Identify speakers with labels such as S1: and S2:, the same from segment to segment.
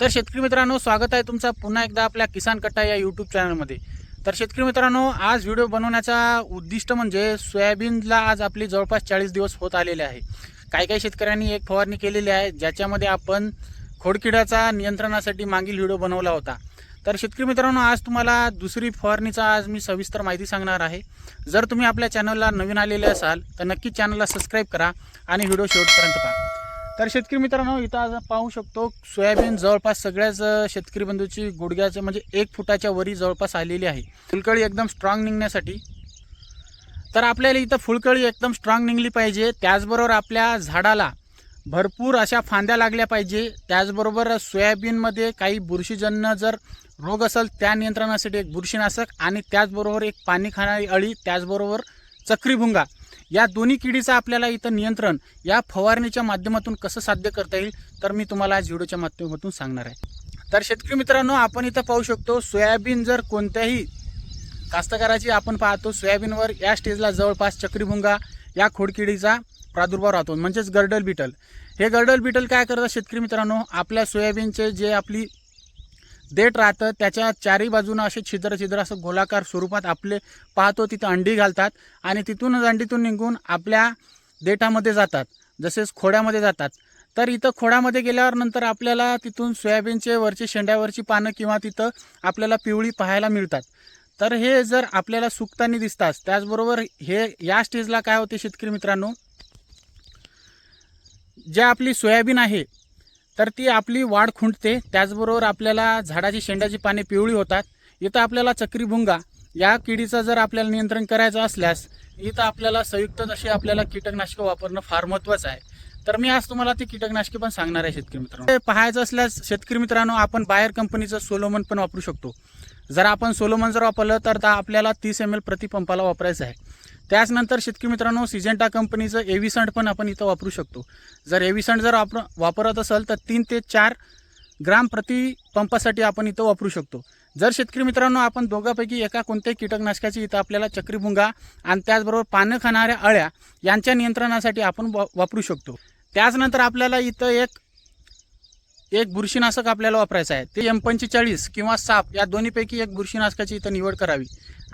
S1: तर शेतकरी मित्रांनो स्वागत आहे तुमचा पुन्हा एकदा आपल्या किसान कट्टा या यूट्यूब चॅनलमध्ये तर शेतकरी मित्रांनो आज व्हिडिओ बनवण्याचा उद्दिष्ट म्हणजे सोयाबीनला आज आपली जवळपास चाळीस दिवस होत आलेले आहे. काही काही शेतकऱ्यांनी एक फवारणी केलेली आहे ज्याच्यामध्ये आपण खोडकिड्याचा नियंत्रणासाठी मागील व्हिडिओ बनवला होता. तर शेतकरी मित्रांनो आज तुम्हाला दुसरी फवारणीचा आज मी सविस्तर माहिती सांगणार आहे. जर तुम्ही आपल्या चॅनलला नवीन आलेले असाल तर नक्की चॅनलला सबस्क्राईब करा आणि व्हिडिओ शेवटपर्यंत पहा. तर शेतकरी मित्रांनो इथं आज पाहू शकतो सोयाबीन जवळपास सगळ्याच शेतकरी बंधूची गुडघ्याचं म्हणजे एक फुटाच्या वरी जवळपास आलेली आहे. फुलकळी एकदम स्ट्रॉंग निघण्यासाठी. तर आपल्याला इथं फुलकळी एकदम स्ट्रॉंग निघली पाहिजे. त्याचबरोबर आपल्या झाडाला भरपूर अशा फांद्या लागल्या पाहिजे. त्याचबरोबर सोयाबीनमध्ये काही बुरशीजन्य जर रोग असेल त्या नियंत्रणासाठी एक बुरशीनाशक आणि त्याचबरोबर एक पाणी खाणारी अळी त्याचबरोबर चक्रीभुंगा. या दोन्ही किडीचं आपल्याला इथं नियंत्रण या फवारणीच्या माध्यमातून कसं साध्य करता येईल तर मी तुम्हाला आज व्हिडिओच्या माध्यमातून सांगणार आहे. तर शेतकरी मित्रांनो आपण इथं पाहू शकतो सोयाबीन जर कोणत्याही कास्तकाराची आपण पाहतो सोयाबीनवर या स्टेजला जवळपास चक्रीभुंगा या खोडकिडीचा प्रादुर्भाव राहतो म्हणजेच गर्डल बिटल. हे गर्डल बिटल काय करतात शेतकरी मित्रांनो आपल्या सोयाबीनचे जे आपली देठ राहतं त्याच्या चारही बाजूनं असे छिद्र छिद्र असं गोलाकार स्वरूपात आपले पाहतो तिथं अंडी घालतात आणि तिथूनच अंडीतून निघून आपल्या देठामध्ये जातात जसेच खोड्यामध्ये जातात. तर इथं खोडामध्ये गेल्यावर नंतर आपल्याला तिथून सोयाबीनचे वरचे शेंड्यावरची पानं किंवा तिथं आपल्याला पिवळी पाहायला मिळतात. तर हे जर आपल्याला सुकताना दिसतात त्याचबरोबर हे या स्टेजला काय होते शेतकरी मित्रांनो? जे आपली सोयाबीन आहे तर ती आपली वाढ खुंटते. त्याचबरोबर आपल्याला झाडाची शेंड्याची पाने पिवळी होतात. इथं आपल्याला चक्रीभुंगा या किडीचं जर आपल्याला नियंत्रण करायचं असल्यास इथं आपल्याला संयुक्त जशी आपल्याला कीटकनाशकं वापरणं फार महत्त्वाचं आहे. तर मी आज तुम्हाला ती कीटकनाशके पण सांगणार आहे शेतकरी मित्रांनो. ते पाहायचं असल्यास शेतकरी मित्रांनो आपण बाहेर कंपनीचं सोलोमन पण वापरू शकतो. जर आपण सोलोमन जर वापरलं तर आपल्याला तीस एम एल प्रति पंपाला वापरायचं आहे. त्याचनंतर शेतकरी मित्रांनो सिजेंटा कंपनीचं एव्हिसंट पण आपण इथं वापरू शकतो. जर एव्हिसंट जर वापर वापरत असेल तर तीन ते चार ग्राम प्रति पंपासाठी आपण इथं वापरू शकतो. जर शेतकरी मित्रांनो आपण दोघांपैकी एका कोणत्याही कीटकनाशकाची इथं आपल्याला चक्रीभुंगा आणि त्याचबरोबर पानं खाणाऱ्या अळ्या यांच्या नियंत्रणासाठी आपण वापरू शकतो. त्याचनंतर आपल्याला इथं एक एक बुरशीनाशक आपल्याला वापरायचं आहे. ते एम पंचेचाळीस किंवा साप या दोन्हीपैकी एक बुरशीनाशकाची इथं निवड करावी.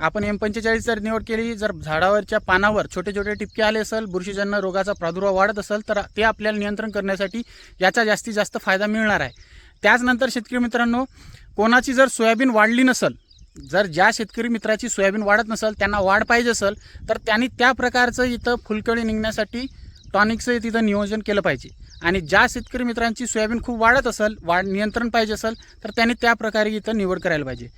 S1: आपण एम पंचेचाळीस जर निवड केली जर झाडावरच्या पानावर छोटे छोटे टिपके आले असेल बुरशीजन्य रोगाचा प्रादुर्भाव वाढत असेल तर ते आपल्याला नियंत्रण करण्यासाठी याचा जास्तीत जास्त फायदा मिळणार आहे. त्याचनंतर शेतकरी मित्रांनो कोणाची जर सोयाबीन वाढली नसेल जर ज्या शेतकरी मित्राची सोयाबीन वाढत नसेल त्यांना वाढ पाहिजे असेल तर त्यांनी त्या प्रकारचं इथं फुलकळी निघण्यासाठी टॉनिकचं तिथं नियोजन केलं पाहिजे. आणि ज्या शेतकरी मित्रांची सोयाबीन खूप वाढत असेल वाढ नियंत्रण पाहिजे असेल तर त्यांनी त्या प्रकारे इथं निवड करायला पाहिजे.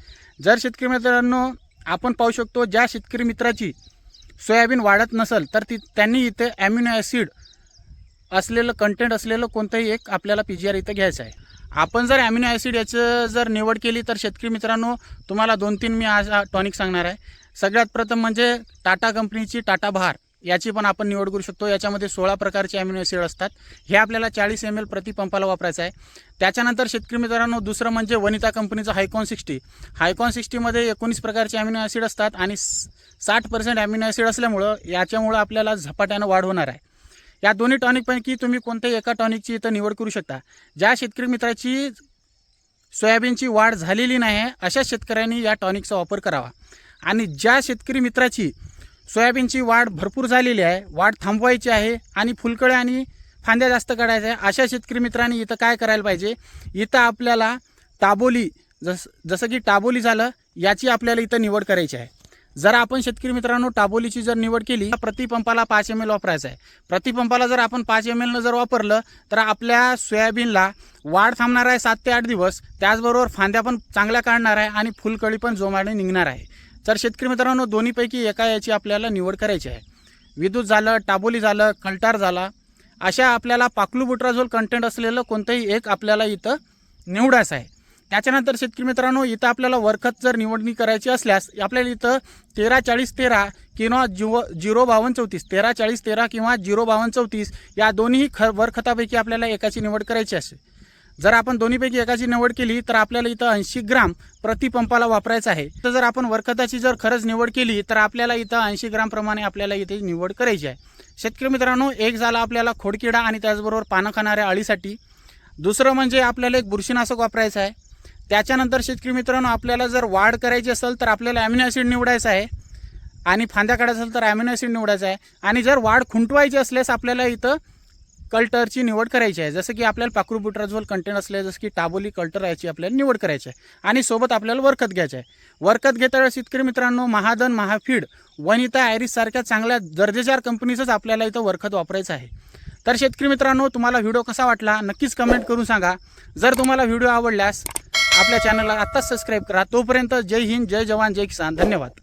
S1: जर शेतकरी मित्रांनो आपण पाहू शकतो ज्या शेतकरी मित्राची सोयाबीन वाढत नसेल तर ती त्यांनी इथे ॲम्युनो ॲसिड असलेलं कंटेंट असलेलं कोणतंही एक आपल्याला पी जी आर इथं घ्यायचं आहे. आपण जर ॲम्युनो ॲसिड याचं जर निवड केली तर शेतकरी मित्रांनो तुम्हाला दोन तीन मी आज टॉनिक सांगणार आहे. सगळ्यात प्रथम म्हणजे टाटा कंपनीची टाटा भार याची पण आपण निवड करू शकतो. याच्यामध्ये सोळा प्रकारचे ॲम्युनो ॲसिड असतात. हे आपल्याला चाळीस एम एल प्रतिपंपाला वापरायचं आहे. त्याच्यानंतर शेतकरी मित्रांनो दुसरं म्हणजे वनिता कंपनीचं हायकॉन सिक्स्टी हायकॉन सिक्स्टीमध्ये एकोणीस प्रकारचे ॲम्युनो ॲसिड असतात आणि साठ पर्सेंट ॲम्युनो ॲसिड असल्यामुळं याच्यामुळं आपल्याला झपाट्यानं वाढ होणार आहे. या दोन्ही टॉनिकपैकी तुम्ही कोणत्याही एका टॉनिकची इथं निवड करू शकता. ज्या शेतकरी मित्राची सोयाबीनची वाढ झालेली नाही अशा शेतकऱ्यांनी या टॉनिकचा वापर करावा. आणि ज्या शेतकरी मित्राची सोयाबीनची वाढ भरपूर झालेली आहे. वाढ थांबवायची आहे आणि फुलकळ्या आणि फांद्या जास्त काढायच्या आहे. अशा शेतकरी मित्रांनी इथं काय करायला पाहिजे? इथं आपल्याला टाबोली जस जसं की टाबोली झालं याची आपल्याला इथं निवड करायची आहे. जर आपण शेतकरी मित्रांनो टाबोलीची जर निवड केली तर प्रतिपंपाला पाच एम एल वापरायचं आहे. प्रतिपंपाला जर आपण पाच एम एलनं जर वापरलं तर आपल्या सोयाबीनला वाढ थांबणार आहे सात ते आठ दिवस. त्याचबरोबर फांद्या पण चांगल्या काढणार आहे आणि फुलकळी पण जोमाने निघणार आहे. तर शेतकरी मित्रांनो दोन्हीपैकी एका याची आपल्याला निवड करायची आहे. विद्युत झालं टाबोली झालं खलटार झाला अशा आपल्याला पाकलू बुट्राझोल कंटेंट असलेलं कोणतंही एक आपल्याला इथं निवडायचं आहे. त्याच्यानंतर शेतकरी मित्रांनो इथं आपल्याला वरखत जर निवडणी करायची असल्यास आपल्याला इथं तेरा चाळीस तेरा किंवा जिव झिरो बावन्न चौतीस तेरा चाळीस तेरा किंवा झिरो बावन्न चौतीस या दोन्ही ख वरखतापैकी आपल्याला एकाची निवड करायची असते जर आपण दोन्हीपैकी एकाची निवड केली तर आपल्याला इथं ऐंशी ग्राम प्रतिपंपाला वापरायचं आहे. तर जर आपण वरखताची जर खरंच निवड केली तर आपल्याला इथं ऐंशी ग्रामप्रमाणे आपल्याला इथे निवड करायची आहे. शेतकरी मित्रांनो एक झाला आपल्याला खोडकिडा आणि त्याचबरोबर पानं खाणाऱ्या अळीसाठी. दुसरं म्हणजे आपल्याला एक बुरशीनाशक वापरायचं आहे. त्याच्यानंतर शेतकरी मित्रांनो आपल्याला जर वाढ करायची असेल तर आपल्याला ॲमिनो ॲसिड निवडायचं आहे. आणि फांद्या काढायचं असेल तर ॲमिनो ॲसिड निवडायचं आहे. आणि जर वाढ खुंटवायची असल्यास आपल्याला इथं कल्टरची निवड करायची आहे. जसं की आपल्याला पाक्रुबुट्राझोल कंटेंट असले जसं की टाबोली कल्टर याची आपल्याला निवड करायची आहे. आणि सोबत आपल्याला वरखत घ्यायचं आहे. वरखत घेताना शेतकरी मित्रांनो महादन महाफीड वनिता ॲरिस सारख्या चांगल्या दर्जेदार कंपनीचंच आपल्याला इथं वरखत वापरायचं आहे. तर शेतकरी मित्रांनो तुम्हाला व्हिडिओ कसा वाटला नक्कीच कमेंट करून सांगा. जर तुम्हाला व्हिडिओ आवडल्यास आपल्या चॅनलला आत्ताच सबस्क्राईब करा. तोपर्यंत जय हिंद जय जवान जय किसान. धन्यवाद.